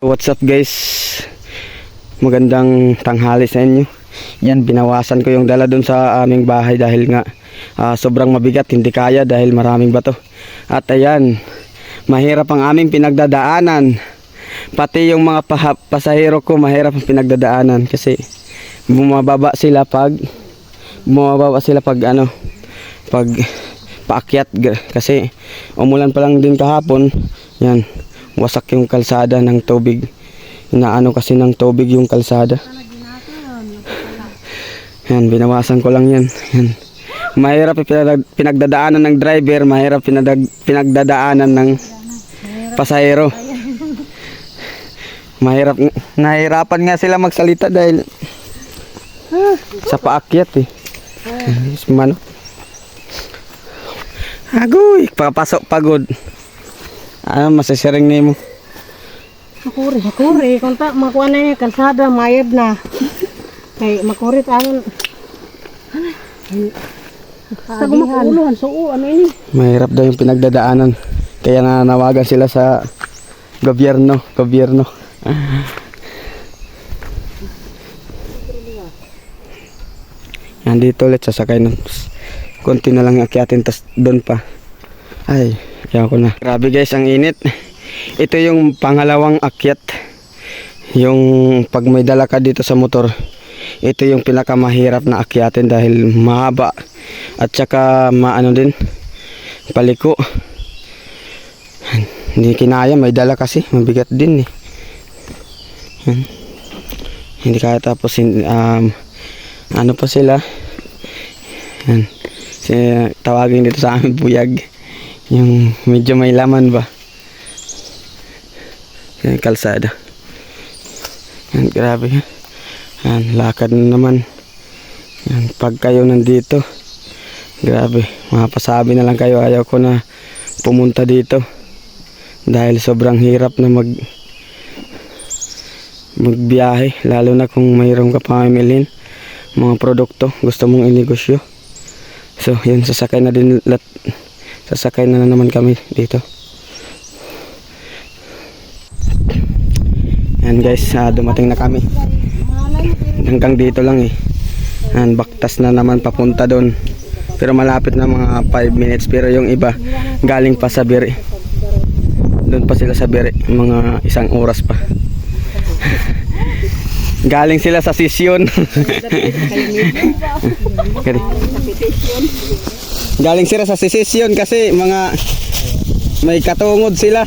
What's up guys? Magandang tanghali sa inyo. Yan, binawasan ko yung dala dun sa aming bahay dahil nga ah, sobrang mabigat, hindi kaya dahil maraming bato. At ayan, mahirap ang aming pinagdadaanan. Pati yung mga pasahero ko mahirap ang pinagdadaanan kasi bumababa sila pag bumababa sila pag ano pag paakyat kasi umulan pa lang din kahapon yan wasak yung kalsada ng tubig. Inaano kasi ng tubig yung kalsada. Yan binawasan ko lang yan. Yan. Mahirap pinag- pinagdadaanan ng driver mahirap pinadag- pinagdadaanan ng pasahero. Mahirap nahirapan nga sila magsalita dahil sa paakyat eh. Mano? Agoy, papasok pagod. Ano masasiring ni mo? Makuri, makuri. Kung ta, makuha na yung kalsada, mayad na. Kay makurit amin. Sa gumakuluhan, so ano ini? Mahirap daw yung pinagdadaanan. Kaya nanawagan sila sa gobyerno, gobyerno. Yan dito ulit sasakay ng konti na lang akyatin tas doon pa. Ay, kaya ko na. Grabe guys, ang init. Ito yung pangalawang akyat. Yung pag may dala ka dito sa motor, ito yung pinakamahirap na akyatin dahil mahaba at saka maano din paliko. Hindi kinaya, may dala kasi, mabigat din eh. Hindi kaya tapos um, ano pa sila? Yan. Si, tawagin dito sa amin buyag. Yung medyo may laman ba? Yan, kalsada. Yan, grabe. Yan, lakad na naman. Yan, pag kayo nandito, grabe, mapasabi na lang kayo, ayaw ko na pumunta dito. Dahil sobrang hirap na mag magbiyahe, lalo na kung mayroon ka pamimilin mga produkto, gusto mong inegosyo. So, yun, sasakay na din, lat, sasakay na, naman kami dito. Yan guys, ah, dumating na kami. Hanggang dito lang eh. Yan, baktas na naman papunta doon. Pero malapit na mga 5 minutes. Pero yung iba, galing pa sa Biri. Doon pa sila sa Biri, mga isang oras pa. galing sila sa sisyon. Kadi. Galing sila sa sisyon kasi mga may katungod sila.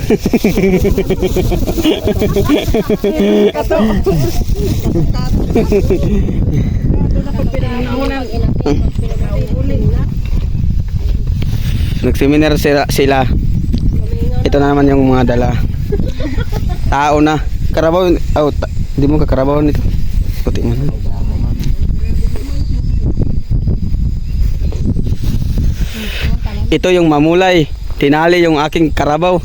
Nagseminar sila, sila. Ito na naman yung mga dala. Tao na. Karabaw, oh, di mo kakarabaw nito. Puti mo na. Ito yung mamulay. Tinali yung aking karabaw.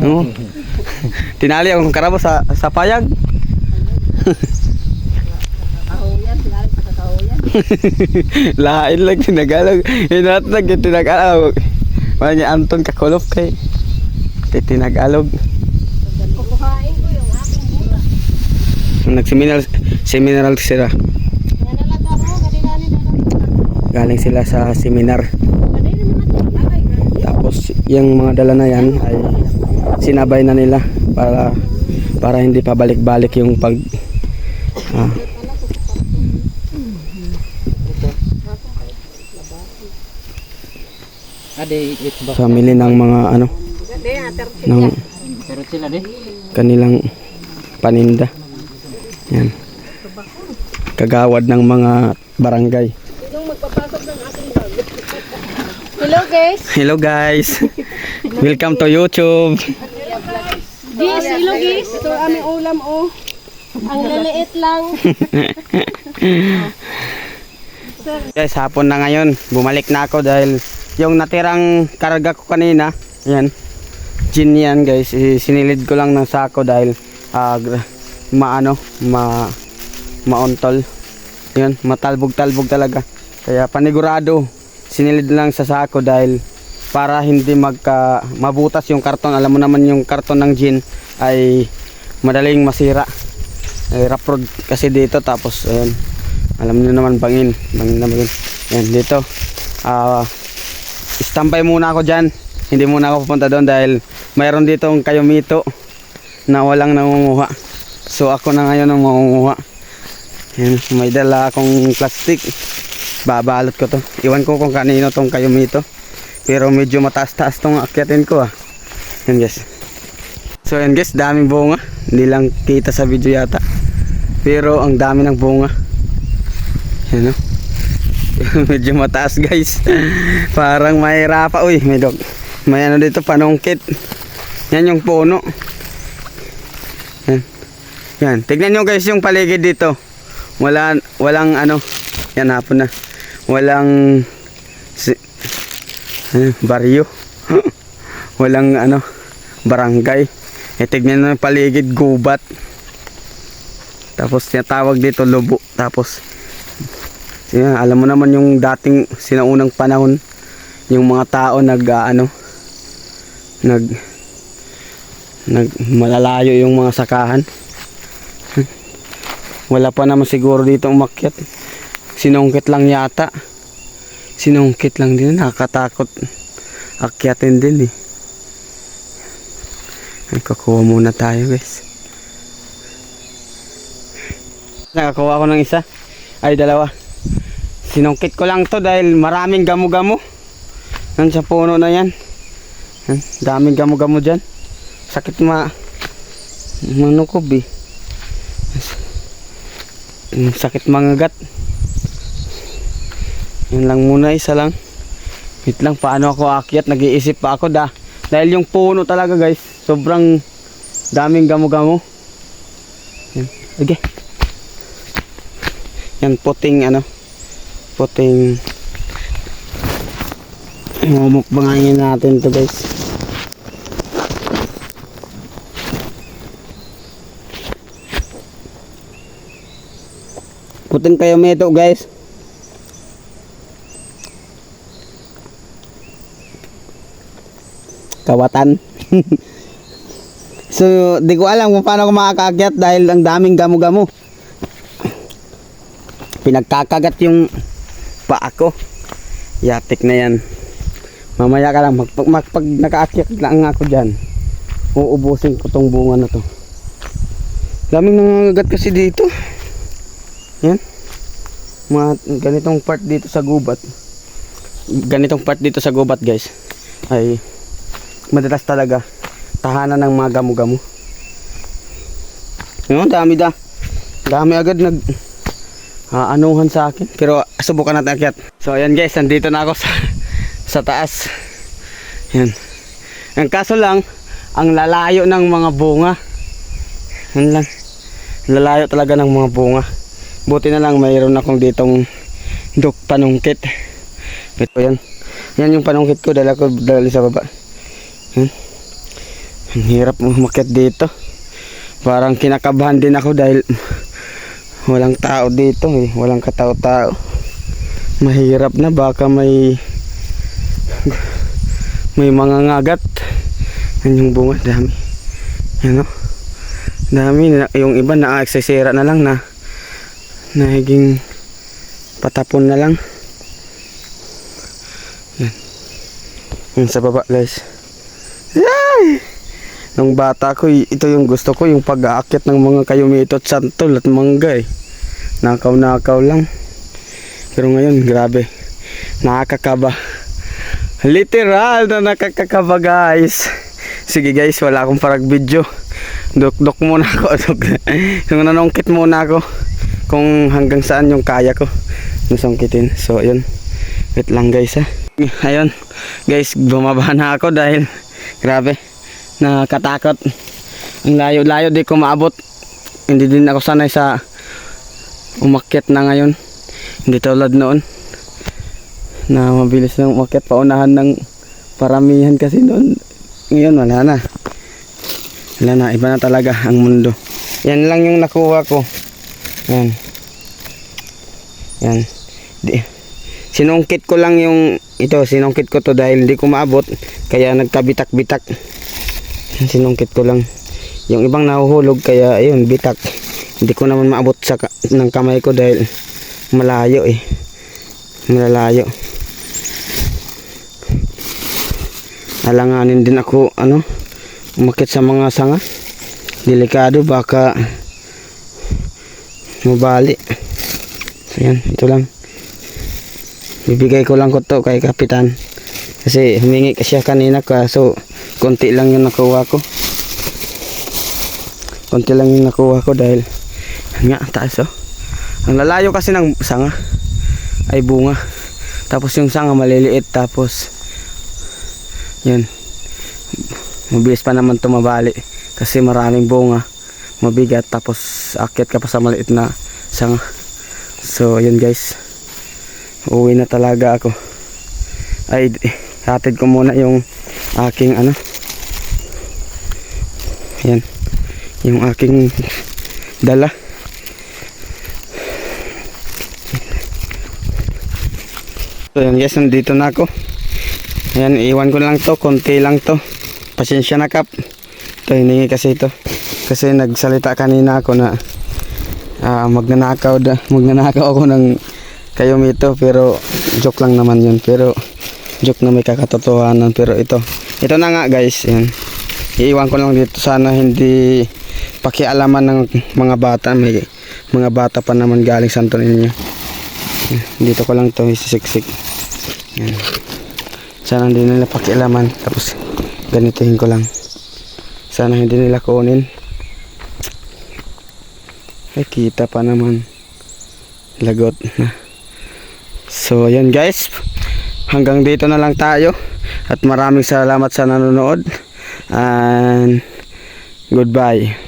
no? Tinali yung karabaw sa sa payag. Lain lang tinagalog. Hinatag yung tinagalog. Wala niya Anton kakulop kay. Kay tinagalog. Nagseminar seminar sila. Galing sila sa seminar. Tapos yung mga dala na yan ay sinabay na nila para para hindi pa balik-balik yung pag ah, family ng mga ano ng kanilang paninda. Yan. Kagawad ng mga barangay. Hello guys. Hello guys. Welcome to YouTube. Guys, hello guys. Ang aming ulam oh. Ang laliit lang. Guys, hapon na ngayon. Bumalik na ako dahil yung natirang karga ko kanina, yan. Gin yan guys. Sinilid ko lang ng sako dahil ah, gra- maano, ma mauntol. Yan, matalbog-talbog talaga. Kaya panigurado, sinilid lang sa sako dahil para hindi magka mabutas yung karton. Alam mo naman yung karton ng gin ay madaling masira. Ay, road kasi dito tapos ayan. Alam niyo naman bangin, bangin na bangin. Ayan dito. Ah, standby muna ako diyan. Hindi muna ako pupunta doon dahil mayroon ditong kayumito na walang nangunguha. So ako na ngayon ang mangunguha. Ayan, may dala akong plastic. Babalot ko to. Iwan ko kung kanino tong kayumito. Pero medyo mataas-taas tong akyatin ko ah. Yan guys. So yan guys, daming bunga. Hindi lang kita sa video yata. Pero ang dami ng bunga. Yan oh. medyo mataas guys. Parang mahirapa. Uy, may dog. May ano dito, panungkit. Yan yung puno. Yan. Yan. Tignan nyo guys yung paligid dito. Wala, walang ano. Yan hapon na. Walang si, ano, baryo. walang ano, barangay. Eh, tignan yung paligid, gubat. Tapos tinatawag dito lubo. Tapos yan, alam mo naman yung dating sinaunang panahon yung mga tao nag ah, ano nag nag malalayo yung mga sakahan. Wala pa naman siguro dito umakyat. Sinungkit lang yata. Sinungkit lang din, nakakatakot. Akyatin din eh. Ay, kukuha muna tayo guys. Nakakuha ko ng isa. Ay, dalawa. Sinungkit ko lang to dahil maraming gamo-gamo. Nan sa puno na yan. Daming gamo-gamo dyan. Sakit ma... Manukob eh. Sakit mangagat. Yan lang muna, isa lang. Wait lang, paano ako akyat? Nag-iisip pa ako da. Dahil yung puno talaga guys, sobrang daming gamo-gamo. Yan. Okay. Yan puting ano, puting Mumukbangin natin to guys. Puting kayo meto guys. Kawatan. so, di ko alam kung paano ako makakaakyat dahil ang daming gamo-gamo. Pinagkakagat yung paa ko. Yatik na yan. Mamaya ka lang, mag, mag, pag nakaakyat lang ako dyan, uubusin ko tong bunga na to. Daming nangangagat kasi dito. Yan. Mga ganitong part dito sa gubat. Ganitong part dito sa gubat guys. Ay madalas talaga tahanan ng mga gamo-gamo. Yun, dami da. Dami agad nag aanuhan sa akin. Pero subukan natin akyat. So ayan guys, nandito na ako sa sa taas. Yan. Ang kaso lang, ang lalayo ng mga bunga. Yan lang. Lalayo talaga ng mga bunga. Buti na lang mayroon akong ditong duk panungkit. Ito yan. Yan yung panungkit ko dala ko dali sa baba. Yan. Ang hirap umakyat dito. Parang kinakabahan din ako dahil walang tao dito eh. Walang katao-tao. Mahirap na baka may may mga ngagat. Yan yung bunga, dami. Yan o. Dami. Yung iba na-aksesera na lang na nahiging patapon na lang. Yan. Yan sa baba guys. Yay! Nung bata ko, ito yung gusto ko, yung pag-aakit ng mga kayumito at santol at mangga eh. Nakaw-nakaw lang. Pero ngayon, grabe. Nakakakaba. Literal na nakakakaba guys. Sige guys, wala akong parag video. Duk-duk muna ako. Yung nanungkit muna ako. Kung hanggang saan yung kaya ko. Nasungkitin. So, ayun. Wait lang guys ha. Ayun. Guys, bumaba na ako dahil grabe. Nakatakot. Ang layo-layo di ko maabot. Hindi din ako sanay sa umakyat na ngayon. Hindi tulad noon na mabilis lang umakyat paunahan ng paramihan kasi noon ngayon wala na wala na iba na talaga ang mundo yan lang yung nakuha ko yan yan di, sinungkit ko lang yung ito sinungkit ko to dahil hindi ko maabot kaya nagkabitak bitak sinungkit ko lang Yung ibang nahuhulog kaya ayun, bitak. Hindi ko naman maabot sa ng kamay ko dahil malayo eh. Malalayo. Alanganin din ako ano, umakit sa mga sanga. Delikado baka mabali. So yan, ito lang. Bibigay ko lang ko to kay kapitan. Kasi humingi ka siya kanina ka so konti lang yung nakuha ko. Konti lang yung nakuha ko dahil nga taas oh. Ang lalayo kasi ng sanga ay bunga. Tapos yung sanga maliliit tapos yan. Mabilis pa naman tumabali kasi maraming bunga. Mabigat tapos akyat ka pa sa maliit na sanga. So yun guys. Uwi na talaga ako. Ay hatid ko muna yung aking ano. Yan. Yung aking dala. So yan guys, nandito na ako. Ayan, iwan ko lang to, konti lang to. Pasensya na kap. Ito, hiningi kasi ito. Kasi nagsalita kanina ako na ah, magnanakaw, da, magnanakaw ako ng kayo mito pero joke lang naman yun. Pero joke na may kakatotohanan. Pero ito, ito na nga guys. Yan. Iiwan ko lang dito sana hindi pakialaman ng mga bata. May mga bata pa naman galing Santo Niño. Dito ko lang to isisiksik. Yan. Sana hindi nila pakialaman. Tapos ganituhin ko lang. Sana hindi nila kunin. Ay, kita pa naman. Lagot na. So, ayan guys. Hanggang dito na lang tayo. At maraming salamat sa nanonood. And goodbye.